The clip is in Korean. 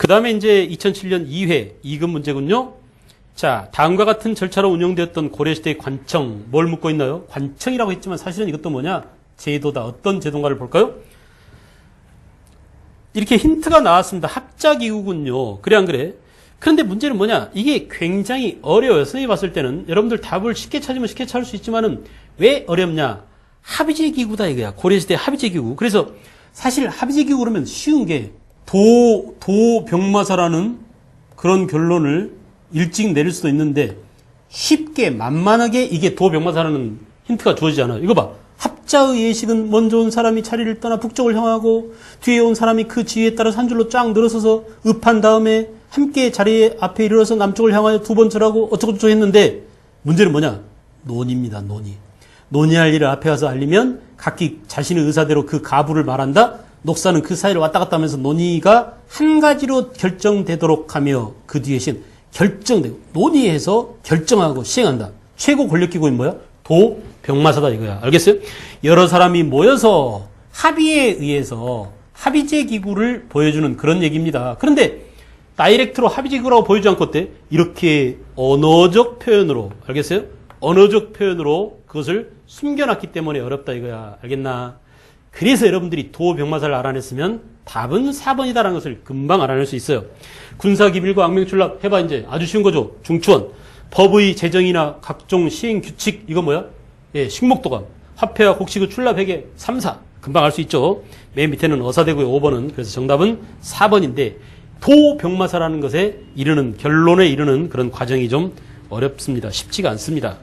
그 다음에 이제 2007년 2회 이금 문제군요. 자, 다음과 같은 절차로 운영되었던 고려시대의 관청, 뭘 묻고 있나요? 관청이라고 했지만 사실은 이것도 뭐냐? 제도다. 어떤 제도인가를 볼까요? 이렇게 힌트가 나왔습니다. 합작이후군요. 그래, 안 그래? 그런데 문제는 뭐냐? 이게 굉장히 어려워요. 선생님이 봤을 때는. 여러분들 답을 쉽게 찾으면 쉽게 찾을 수 있지만은 왜 어렵냐? 합의제 기구다 이거야. 고려시대 합의제 기구. 그래서 사실 합의제 기구 그러면 쉬운 게 도, 도병마사라는 그런 결론을 일찍 내릴 수도 있는데 쉽게 만만하게 이게 도병마사라는 힌트가 주어지지 않아요. 이거 봐. 합자의 예식은 먼저 온 사람이 자리를 떠나 북쪽을 향하고 뒤에 온 사람이 그 지위에 따라 한 줄로 쫙 늘어서서 읍한 다음에 함께 자리에 앞에 이르러서 남쪽을 향하여 두번 절하고 어쩌고저쩌고 했는데 문제는 뭐냐? 논입니다. 논의. 논의할 일을 앞에 가서 알리면 각기 자신의 의사대로 그 가부를 말한다. 녹사는 그 사이를 왔다 갔다 하면서 논의가 한 가지로 결정되도록 하며 그 뒤에 신 결정되고 논의해서 결정하고 시행한다. 최고 권력기구인 뭐야? 도 병마사다 이거야. 알겠어요? 여러 사람이 모여서 합의에 의해서 합의제 기구를 보여주는 그런 얘기입니다. 그런데 다이렉트로 합의제 기구라고 보여주지 않고 어때? 이렇게 언어적 표현으로 알겠어요? 언어적 표현으로 그것을 숨겨놨기 때문에 어렵다 이거야. 알겠나? 그래서 여러분들이 도병마사를 알아냈으면 답은 4번이다라는 것을 금방 알아낼 수 있어요. 군사기밀과 악명출납 해봐 이제 아주 쉬운 거죠. 중추원. 법의 제정이나 각종 시행 규칙 이거 뭐야? 예, 식목도감. 화폐와 곡식의 출납 회계 3사. 금방 알 수 있죠. 맨 밑에는 어사대고의 5번은 그래서 정답은 4번인데 도병마사라는 것에 이르는 결론에 이르는 그런 과정이 좀 어렵습니다. 쉽지가 않습니다.